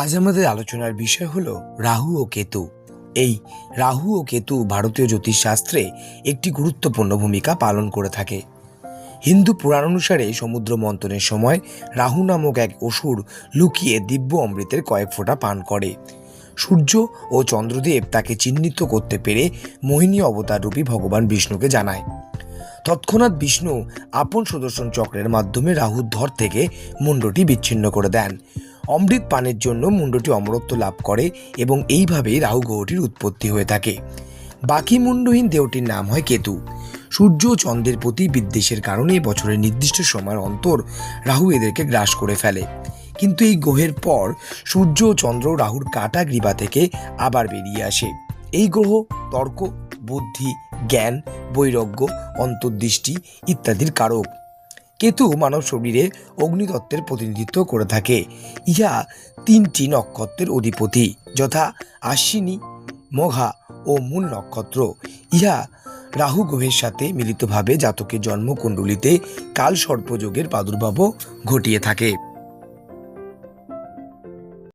আজ আমাদের আলোচনার বিষয় হল রাহু ও কেতু। এই রাহু ও কেতু ভারতীয় জ্যোতিষশাস্ত্রে একটি গুরুত্বপূর্ণ ভূমিকা পালন করে থাকে। হিন্দু পুরাণ অনুসারে সমুদ্র মন্থনের সময় রাহু নামক এক অসুর লুকিয়ে দিব্য অমৃতের কয়েক ফোঁটা পান করে। সূর্য ও চন্দ্রদেব তাকে চিহ্নিত করতে পেরে মোহিনী অবতার রূপী ভগবান বিষ্ণুকে জানায়। তৎক্ষণাৎ বিষ্ণু আপন সুদর্শন চক্রের মাধ্যমে রাহুর ধর থেকে মুন্ডটি বিচ্ছিন্ন করে দেন। অমৃত পানের জন্য মুন্ডটি অমরত্ব লাভ করে এবং এইভাবেই রাহু গ্রহটির উৎপত্তি হয়ে থাকে। বাকি মুন্ডহীন দেহটির নাম হয় কেতু। সূর্য ও চন্দ্রের প্রতি বিদ্বেষের কারণে বছরের নির্দিষ্ট সময়ের অন্তর রাহু এদেরকে গ্রাস করে ফেলে। কিন্তু এই গ্রহের পর সূর্য ও চন্দ্র রাহুর কাটা গ্রীবা থেকে আবার বেরিয়ে আসে। এই গ্রহ তর্ক, বুদ্ধি, জ্ঞান, বৈরাগ্য, অন্তর্দৃষ্টি ইত্যাদির কারক। কেতু মানব শরীরে অগ্নিতত্ত্বের প্রতিনিধিত্ব করে থাকে। ইহা তিনটি নক্ষত্রের অধিপতি, যথা আশ্বিনী, মঘা ও মূল নক্ষত্র। ইহা রাহু গ্রহের সাথে মিলিতভাবে জাতকের জন্মকুণ্ডলিতে কাল সর্পযোগের প্রাদুর্ভাবও ঘটিয়ে থাকে।